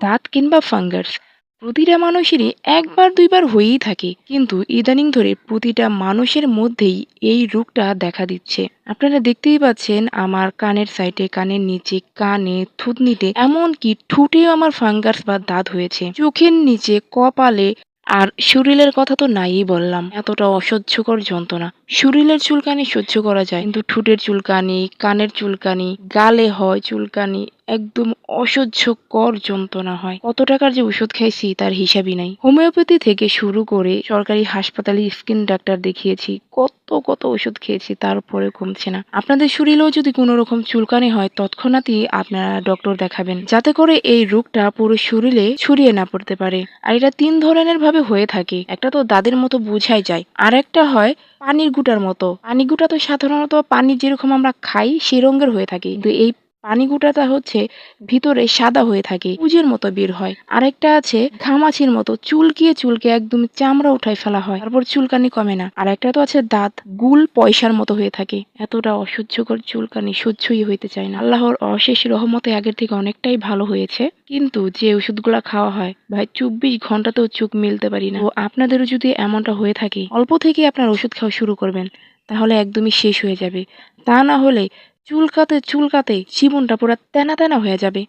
দাঁত কিংবা ফাঙ্গাস প্রতিটা মানুষেরই একবার দুইবার হয়েই থাকে। কিন্তু ইদানিং ধরে প্রতিটা মানুষের মধ্যেই এই রোগটা দেখা দিচ্ছে। আপনারা দেখতেই পাচ্ছেন আমার কানের সাইডে কানের নিচে, কানে, থুতনিতে এমনকি ঠুটেও আমার ফাঙ্গাস বা দাঁত হয়েছে। চোখের নিচে, কপালে আর শরীরের কথা তো নাই বললাম। এতটা অসহ্যকর যন্ত্রণা। শরীরের চুলকানি সহ্য করা যায়। কিন্তু ঠোঁটের চুলকানি, কানের চুলকানি, গালে হয় চুলকানি একদম অসহ্যকর যন্ত্রণা হয়। কত টাকার যে ওষুধ খাইছি তার হিসাবই নাই। হোমিওপ্যাথি থেকে শুরু করে সরকারি হাসপাতালে স্কিন ডাক্তার দেখিয়েছি, কত কত ওষুধ খেয়েছি তারপরে কমছে না। আপনাদের শরীরেও যদি কোনো রকম চুলকানি হয় তৎক্ষণাৎই আপনারা ডক্টর দেখাবেন। যাতে করে এই রোগটা পুরো শরীরে ছড়িয়ে না পড়তে পারে। আর এটা তিন ধরনের ভাবে হয়ে থাকে। একটা তো দাদের মতো বোঝাই যায় আর একটা হয় পানির গুটার মতো। পানি গুটা তো সাধারণত পানি যেরকম আমরা খাই সেই রঙের হয়ে থাকে। কিন্তু এই পানি গুটাটা হচ্ছে ভিতরে সাদা হয়ে থাকে পুজের মতো বের হয়। আরেকটা আছে, ঘামাচির মতো, চুলকিয়ে চুলকে একদম চামড়া উঠাই ফেলা হয়, তারপর চুলকানি কমে না। আর একটা তো আছে দাঁত, গুল পয়সার মতো হয়ে থাকে। এতটা অসহ্যকর চুলকানি সহ্যই হইতে চায় না। আল্লাহর অশেষ রহমতে আগের থেকে অনেকটাই ভালো হয়েছে। কিন্তু যে ওষুধগুলা খাওয়া হয়, ভাই, চব্বিশ ঘন্টাতেও চোখ মিলতে পারি না। তো আপনাদেরও যদি এমনটা হয়ে থাকে, অল্প থেকে আপনার ওষুধ খাওয়া শুরু করবেন, তাহলে একদমই শেষ হয়ে যাবে। তা না হলে চুলকাতে চুলকাতে জীবনটা পুরা তেনা তেনা হয়ে যাবে।